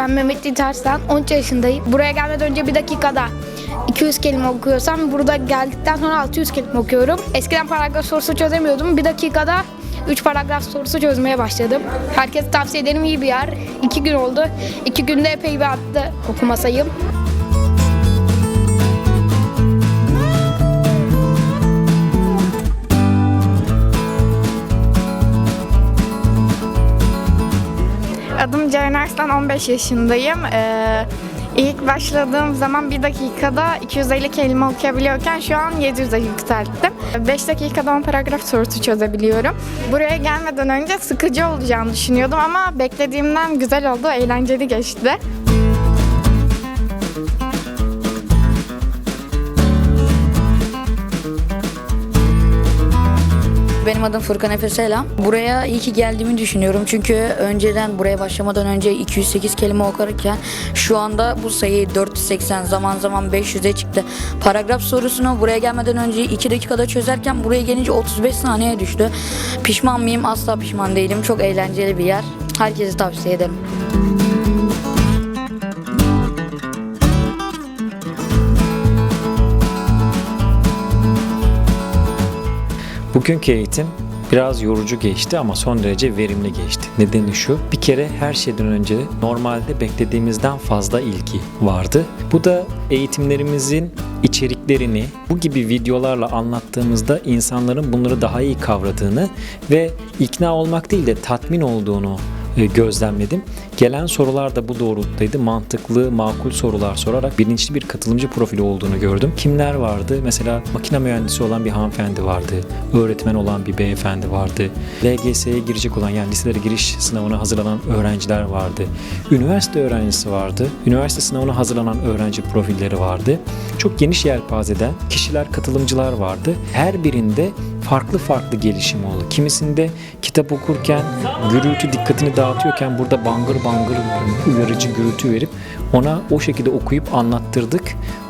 Ben Mehmet Diterslan, 13 yaşındayım. Buraya gelmeden önce bir dakikada 200 kelime okuyorsam burada geldikten sonra 600 kelime okuyorum. Eskiden paragraf sorusu çözemiyordum. Bir dakikada 3 paragraf sorusu çözmeye başladım. Herkese tavsiye ederim iyi bir yer. 2 gün oldu. 2 günde epey bir arttı okuma sayım. Arslan, 15 yaşındayım. Ee, ilk başladığım zaman bir dakikada 250 kelime okuyabiliyorken şu an 700'e yükselttim. 5 dakikada 10 paragraf sorusu çözebiliyorum. Buraya gelmeden önce sıkıcı olacağını düşünüyordum ama beklediğimden güzel oldu, eğlenceli geçti. Benim adım Furkan Efe Selam. Buraya iyi ki geldiğimi düşünüyorum. Çünkü önceden buraya başlamadan önce 208 kelime okurken şu anda bu sayı 480 zaman zaman 500'e çıktı. Paragraf sorusunu buraya gelmeden önce 2 dakikada çözerken buraya gelince 35 saniyeye düştü. Pişman mıyım? Asla pişman değilim. Çok eğlenceli bir yer. Herkese tavsiye ederim. Bugünkü eğitim biraz yorucu geçti ama son derece verimli geçti. Nedeni şu, bir kere her şeyden önce normalde beklediğimizden fazla ilgi vardı. Bu da eğitimlerimizin içeriklerini bu gibi videolarla anlattığımızda insanların bunları daha iyi kavradığını ve ikna olmak değil de tatmin olduğunu gözlemledim. Gelen sorular da bu doğrultudaydı. Mantıklı, makul sorular sorarak bilinçli bir katılımcı profili olduğunu gördüm. Kimler vardı? Mesela makine mühendisi olan bir hanımefendi vardı. Öğretmen olan bir beyefendi vardı. LGS'ye girecek olan yani liselere giriş sınavına hazırlanan öğrenciler vardı. Üniversite öğrencisi vardı. Üniversite sınavına hazırlanan öğrenci profilleri vardı. Çok geniş yelpazeden kişiler, katılımcılar vardı. Her birinde farklı farklı gelişim oldu. Kimisinde kitap okurken gürültü dikkatini dağıtıyorken burada bangır bangır uyarıcı gürültü verip ona o şekilde okuyup anlattırdık.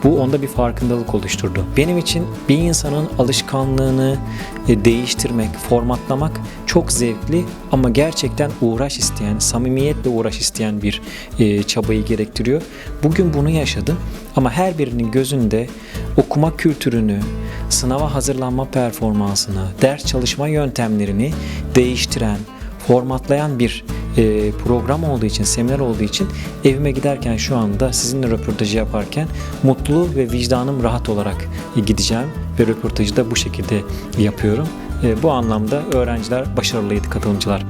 Bu onda bir farkındalık oluşturdu. Benim için bir insanın alışkanlığını e, değiştirmek, formatlamak çok zevkli ama gerçekten uğraş isteyen, samimiyetle uğraş isteyen bir e, çabayı gerektiriyor. Bugün bunu yaşadım ama her birinin gözünde okuma kültürünü, sınava hazırlanma performansını, ders çalışma yöntemlerini değiştiren, formatlayan bir e, program olduğu için, seminer olduğu için evime giderken şu anda sizinle röportajı yaparken mutlu ve vicdanım rahat olarak gideceğim ve röportajı da bu şekilde yapıyorum. E, bu anlamda öğrenciler başarılıydı, katılımcılar.